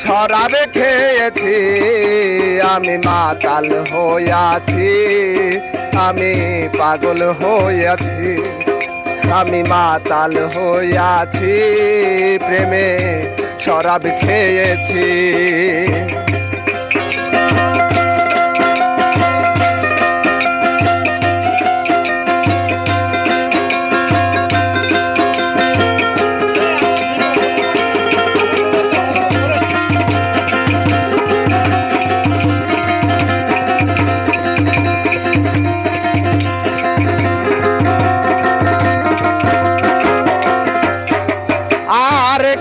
শরাবে খেয়েছি। আমি মাতাল হইয়াছি আমি পাগল হইয়াছি আমি মাতাল হইয়াছি প্রেমে শরাব খেয়েছি।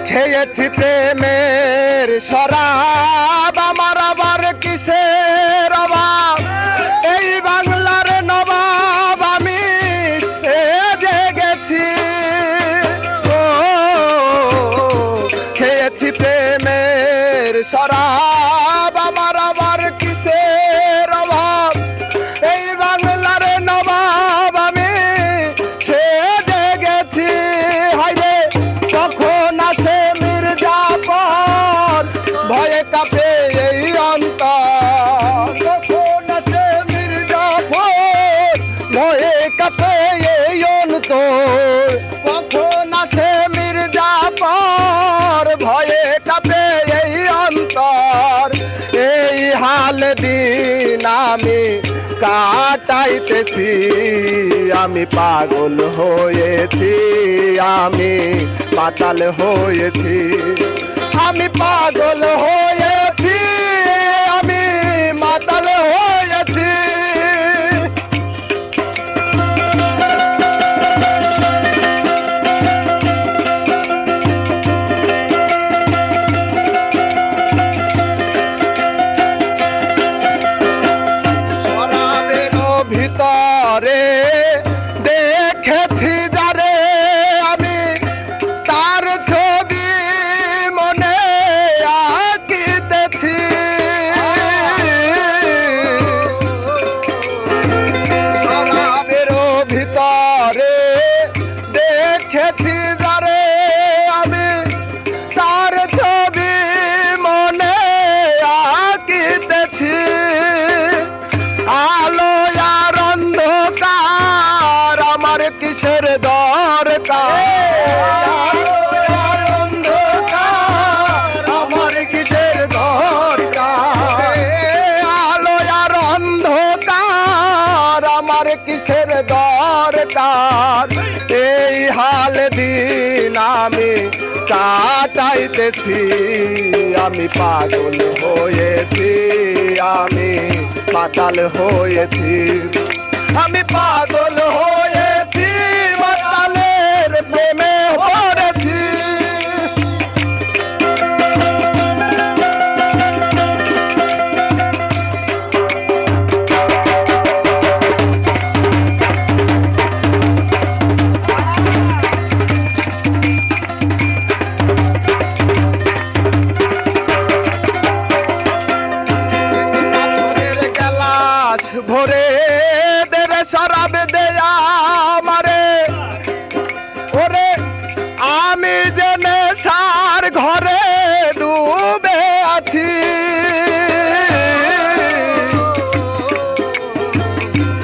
খেয়েছি প্রেমের শরাব, আমার আবার কিসের অভাব? এই বাংলার নবাব আমি সেজে গেছি। ও, খেয়েছি প্রেমের শরাব। কাটাইতেছি আমি পাগল হয়েছি আমি পাতাল হয়েছি। আমি পাগল হয়েছি কিসের দরকার অন্ধকার আমার কিসের দরকার আলো আর অন্ধকার আমার কিসের দরকার এই হাল দিন আমি কাটাইতেছি আমি পাগল হয়েছি আমি পাতাল হয়েছি আমি পাগল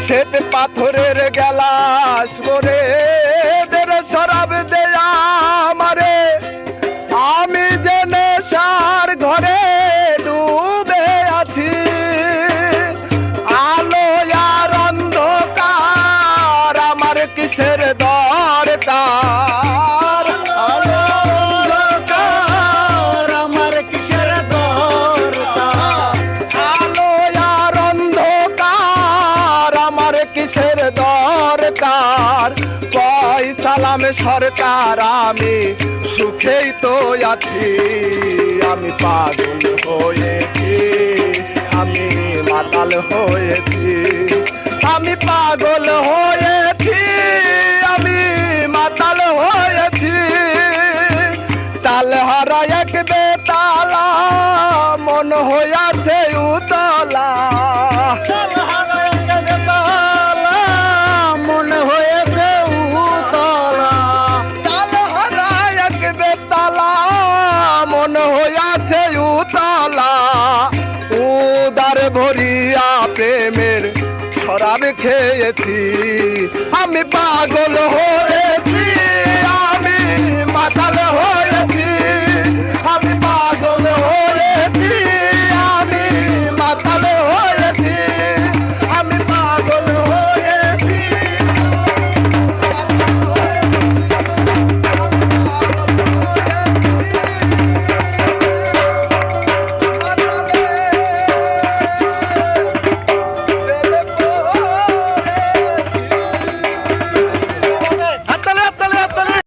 শ্বেত পাথরের গেলাস ভরে সরাব দেয়া দরকার কয় সালাম সরকার, আমি সুখেই তো আছি। আমি পাগল হয়েছি, আমি মাতাল হয়েছি। আমি পাগল হয়েছি, আমি মাতাল হয়েছি। তাল হারা এক বেতালা, মন হইয়াছে খেয়েছি। আমি পাগল হয়ে